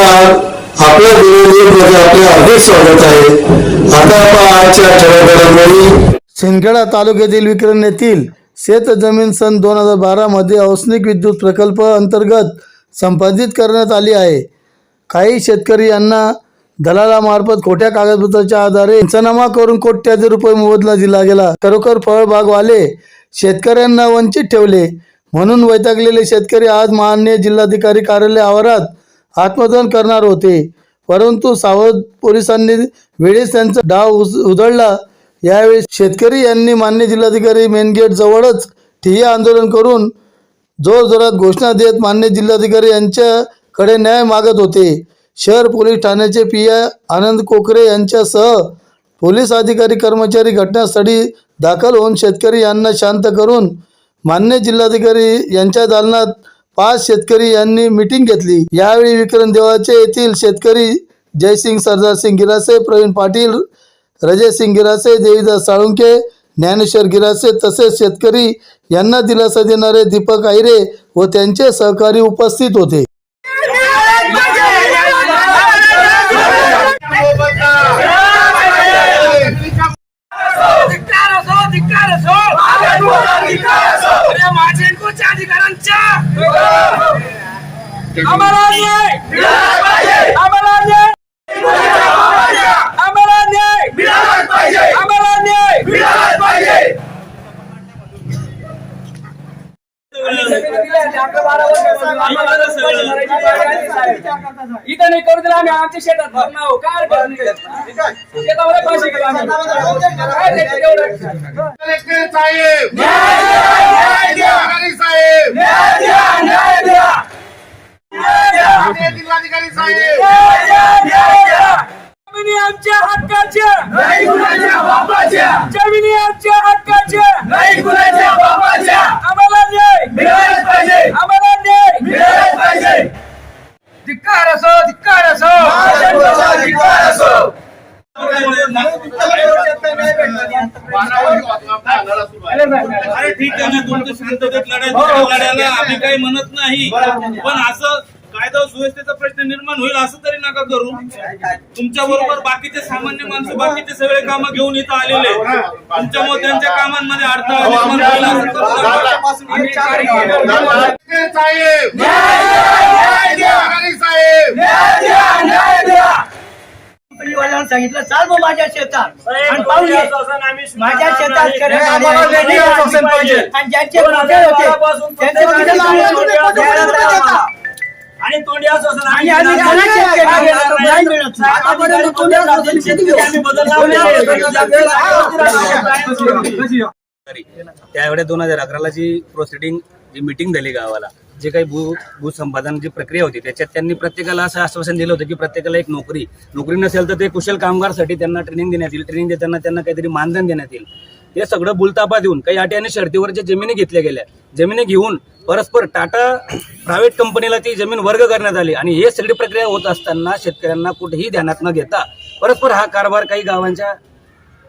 नमस्कार आपल्या मध्ये म्हणजे आपले अधिक स्वागत आहे. आता आजच्या ठळक शिंदखेडा तालुक्यातील विक्रम येथील शेत जमीन सन दोन हजार बारामध्ये औष्णिक विद्युत प्रकल्प अंतर्गत संपादित करण्यात आली आहे. काही शेतकरी यांना दलालामार्फत खोट्या कागदपत्राच्या आधारे पंचनामा करून कोट्याधी रुपये मोबदला दिला गेला. खरोखर फळबागवाले शेतकऱ्यांना वंचित ठेवले. म्हणून वैतागलेले शेतकरी आज माननीय जिल्हाधिकारी कार्यालय आवारात आत्मदहन करणार होते. परंतु सावध पोलिसांनी वेळेस त्यांचा डाव उज- उधळला. यावेळी शेतकरी यांनी मान्य जिल्हाधिकारी मेनगेट जवळच ठिय्या आंदोलन करून जोरजोरात घोषणा देत मान्य जिल्हाधिकारी यांच्याकडे न्याय मागत होते. शहर पोलीस ठाण्याचे पी आय आनंद कोकरे यांच्यासह पोलीस अधिकारी कर्मचारी घटनास्थळी दाखल होऊन शेतकरी यांना शांत करून मान्य जिल्हाधिकारी यांच्या दालनात पाच शेतकरी यांनी मिटिंग घेतली. यावेळी विक्रम देवाचे येथील शेतकरी जयसिंग सरदार सिंग गिरासे प्रवीण पाटील रजय सिंग गिरासे देवीदास साळुंके ज्ञानेश्वर गिरासे तसेच शेतकरी यांना दिलासा देणारे दीपक आयरे व त्यांचे सहकारी उपस्थित होते. धिक्कार असो धिक्कार असो अरे माझे कोणत्या अधिकारांच्या आम्हाला न्याय आम्हाला न्याय आम्हाला न्याय आम्हाला न्याय इथं नाही करू दिला आम्ही आमच्या शेतात भरणं आहो. काय. शेतामध्ये पैसे घेऊ आम्ही. जिल्हाधिकारी साहेब! न्याय द्या! न्याय द्या! जमिनी आमच्या हक्काच्या. नाही कुणाच्या बापाच्या! जमिनी आमच्या हक्काच्या. नाही कुणाच्या बापाच्या आम्हाला न्याय मिळालाच पाहिजे आम्हाला न्याय मिळालाच पाहिजे धिक्कार असो धिक्कार असो धिक्कार असो अरे ठीक आहे ना तुमचं शांततेत लढायचं लढायला आम्ही काही म्हणत नाही पण असं कायदा सुव्यवस्थेचा प्रश्न निर्माण होईल असं तरी नका करू तुमच्या बरोबर बाकीचे सामान्य माणसं बाकीचे सगळे कामं घेऊन इथं आलेले तुमच्यामुळे त्यांच्या कामांमध्ये अडथळा निर्माण होईल असं करू नका. कलेक्टर साहेब न्याय द्या! अधिकारी साहेब न्याय द्या! न्याय द्या! कंपनीवाल्यांना सांगितलं चाल मग माझ्या शेतात आणि पाहून ये माझ्या शेतात आम्हाला पाहिजे आणि ज्यांचे मोठे होते त्यांचे मोठे द्यायला आणि तोंडी आश्वासन आणि आम्ही आम्ही नाही मिळत नाही. आतापर्यंत शेती घेऊ. आम्ही दोन हजार अकराला जी प्रोसिडिंग जी मिटिंग झाली गावाला जे काही भू भूसंपादनाची प्रक्रिया होती त्याच्यात त्यांनी प्रत्येकाला असं आश्वासन दिलं होतं की प्रत्येकाला एक नोकरी. नोकरी नसेल तर ते कुशल कामगारसाठी त्यांना ट्रेनिंग देण्यात येईल. ट्रेनिंग देताना त्यांना काहीतरी मानधन देण्यात येईल. ते सगळं बुलतापा देऊन काही अटी आणि शर्तीवर ज्या जमिनी घेतल्या गेल्या. जमिनी घेऊन परस्पर टाटा प्रायव्हेट कंपनीला ती जमीन वर्ग करण्यात आली. आणि हे सगळी प्रक्रिया होत असताना शेतकऱ्यांना कुठेही ध्यानात न घेता परस्पर हा कारभार काही गावांच्या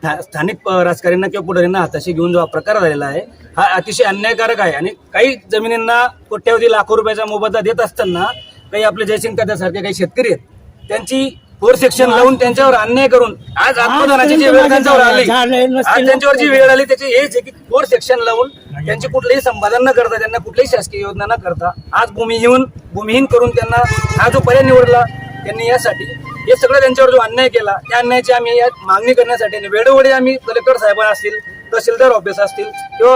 स्थानिक राजकारण्यांना किंवा पुढाऱ्यांना हाताशी घेऊन जो हा प्रकार झालेला आहे हा अतिशय अन्यायकारक आहे. आणि काही जमिनींना कोट्यावधी लाखो रुपयाचा मोबदला देत असताना काही आपले जयसिंग सारखे काही शेतकरी आहेत त्यांची फोर सेक्शन लावून त्यांच्यावर अन्याय करून आज आत्मदानाची जी वेळ त्यांच्यावर आली आज त्यांच्यावर जी वेळ आली त्याची हेच आहे की फोर सेक्शन लावून त्यांचे कुठलेही संपादन न करता त्यांना कुठलीही शासकीय योजना न करता आज भूमिहीन भूमिहीन करून त्यांना हा जो पर्याय निवडला त्यांनी यासाठी हे सगळं त्यांच्यावर जो अन्याय केला त्या अन्यायाची आम्ही या मागणी करण्यासाठी आणि वेळोवेळी आम्ही कलेक्टर साहेबांना असतील तहसीलदार ऑफिस असतील किंवा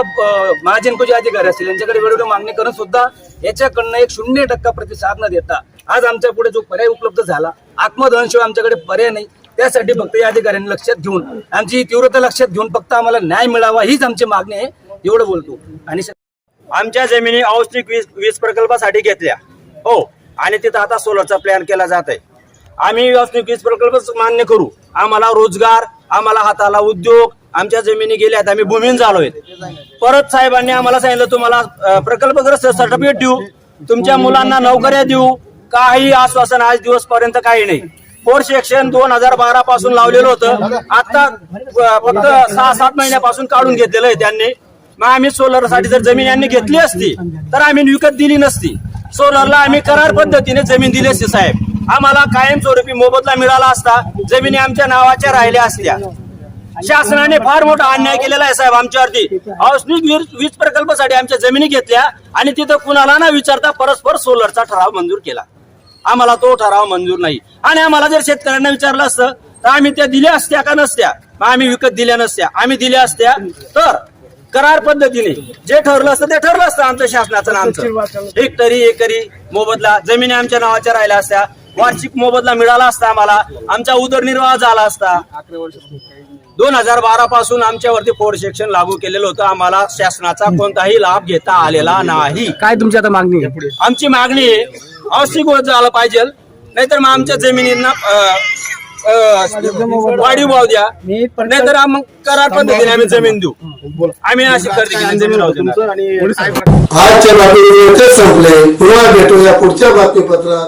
महाजनकोचे अधिकारी असतील यांच्याकडे वेळोवेळी मागणी करून सुद्धा याच्याकडनं एक शून्य टक्का प्रतिसाद न देता आज आमच्या पुढे जो पर्याय उपलब्ध झाला आत्मदहनशिवाय आमच्याकडे पर्याय नाही त्यासाठी फक्त या अधिकाऱ्यांनी लक्षात घेऊन आमची तीव्रता लक्षात घेऊन फक्त आम्हाला न्याय मिळावा हीच आमची मागणी आहे एवढं बोलतो. आणि आमच्या जमिनी औष्णिक वीज वीज प्रकल्पासाठी घेतल्या. हो आणि तिथं आता सोलरचा प्लॅन केला जात आहे आम्ही औष्णिक वीज प्रकल्पच मान्य करू. आम्हाला रोजगार आम्हाला हाताला उद्योग आमच्या जमिनी गेल्यात आम्ही भूमीन झालोय परत साहेबांनी आम्हाला सांगितलं तुम्हाला प्रकल्पग्रस्त सर्टिफिकेट देऊ. तुमच्या मुलांना नोकऱ्या देऊ. काही आश्वासन आज दिवस पर्यंत काही नाही. फोर सेक्शन दोन हजार बारा पासून लावलेलं होतं. आता फक्त सहा सात महिन्यापासून काढून घेतलेलं आहे त्यांनी. मग आम्ही सोलरसाठी जर जमीन यांनी घेतली असती तर आम्ही विकत दिली नसती. सोलरला आम्ही करार पद्धतीने जमीन दिली असती साहेब. आम्हाला कायमस्वरूपी मोबदला मिळाला असता जमिनी आमच्या नावाच्या राहिल्या असत्या. शासनाने फार मोठा अन्याय केलेला आहे साहेब आमच्यावरती. औष्णिक वीज प्रकल्पासाठी आमच्या जमिनी घेतल्या आणि तिथं कुणाला न विचारता परस्पर सोलरचा ठराव मंजूर केला. आम्हाला तो ठराव मंजूर नाही. आणि आम्हाला जर शेतकऱ्यांना विचारलं असतं तर आम्ही त्या दिल्या असत्या का नसत्या? मग आम्ही विकत दिल्या नसत्या. आम्ही दिल्या असत्या. तर करार पद्धतीने जे ठरलं असतं ते ठरलं असतं आमचं शासनाचं आणि आमचं तरी एकरी मोबदला जमिनी आमच्या नावाच्या राहिल्या असत्या. वार्षिक मोबदला मिळाला असता आम्हाला. आमचा उदरनिर्वाह झाला असता. दोन हजार बारा पासून आमच्यावरती फोर सेक्शन लागू केलेलं होतं. आम्हाला शासनाचा कोणताही लाभ घेता आलेला नाही. काय तुमची आता मागणी आहे? आमची मागणी होत झालं पाहिजे. नाहीतर मग आमच्या जमिनींना वाढीव भाव द्या. नाहीतर आम- करार पद्धतीने आम्ही जमीन देऊ. आम्ही अशी खरेदी केली जमीन. आजच्या बातमीपत्र संपले. पुन्हा भेटूया पुढच्या बातमीपत्रात.